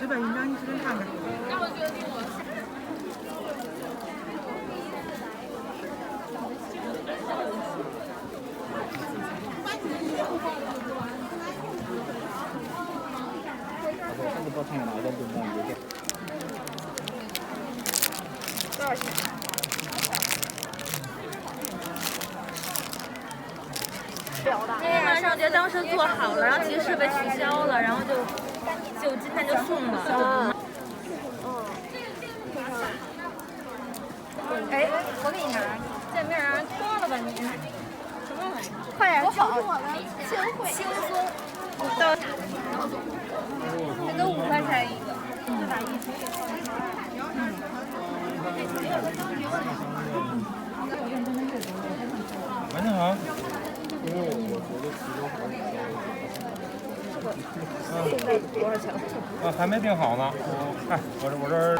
这本一章，你随便看看。有点。因为万圣节当时做好了，然后其实是被取消了，然后就就今天就送了。嗯哎，我给你拿见面啊，脱了吧你。什么玩意？快点，教我了，轻会轻松。到，这都五块钱一个。晚上好。因为我觉得其中好现在多少钱？啊，还没定好呢。哎，我这我这儿。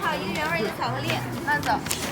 还有一个原味一个巧克力，慢走。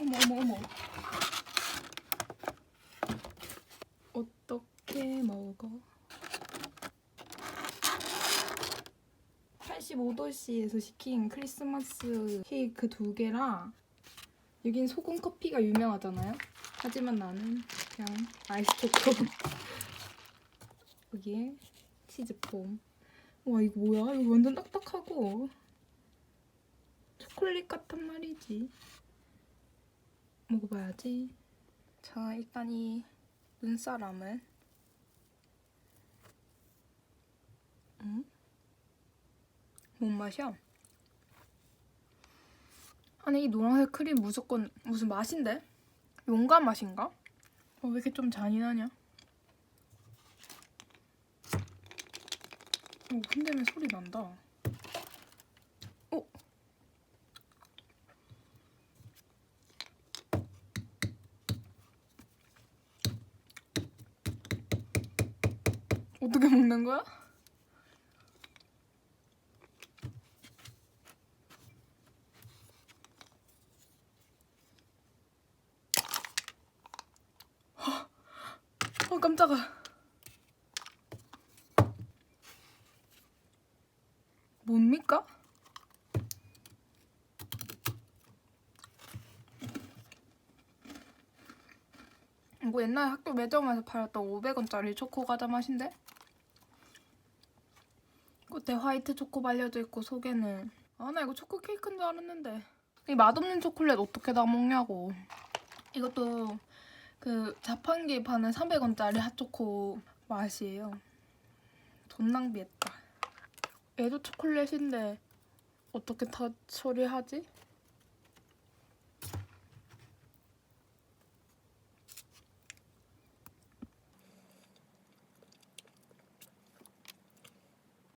어머 어머 어머 어떻게 먹어? 85도씨에서 시킨 크리스마스 케이크 두 개랑 여긴 소금 커피가 유명하잖아요. 하지만 나는 그냥 아이스 초코. 여기에 치즈폼. 와 이거 뭐야? 이거 완전 딱딱하고 초콜릿 같단 말이지. 먹어봐야지. 자 일단 이 눈사람을 음? 뭔 맛이야? 아니 이 노란색 크림 무조건 무슨 맛인데? 용감 맛인가? 어, 왜 이렇게 좀 잔인하냐? 오 흔들면 소리 난다. 어떻게 먹는 거야? 어 깜짝아. 뭡니까? 이거 옛날 학교 매점에서 팔았던 500원짜리 초코 과자 맛인데? 겉에 화이트 초코 발려져 있고 속에는. 아 나 이거 초코 케이크인 줄 알았는데. 이 맛없는 초콜릿 어떻게 다 먹냐고. 이것도 그 자판기 파는 300원짜리 핫초코 맛이에요. 돈 낭비했다. 얘도 초콜릿인데 어떻게 다 처리하지?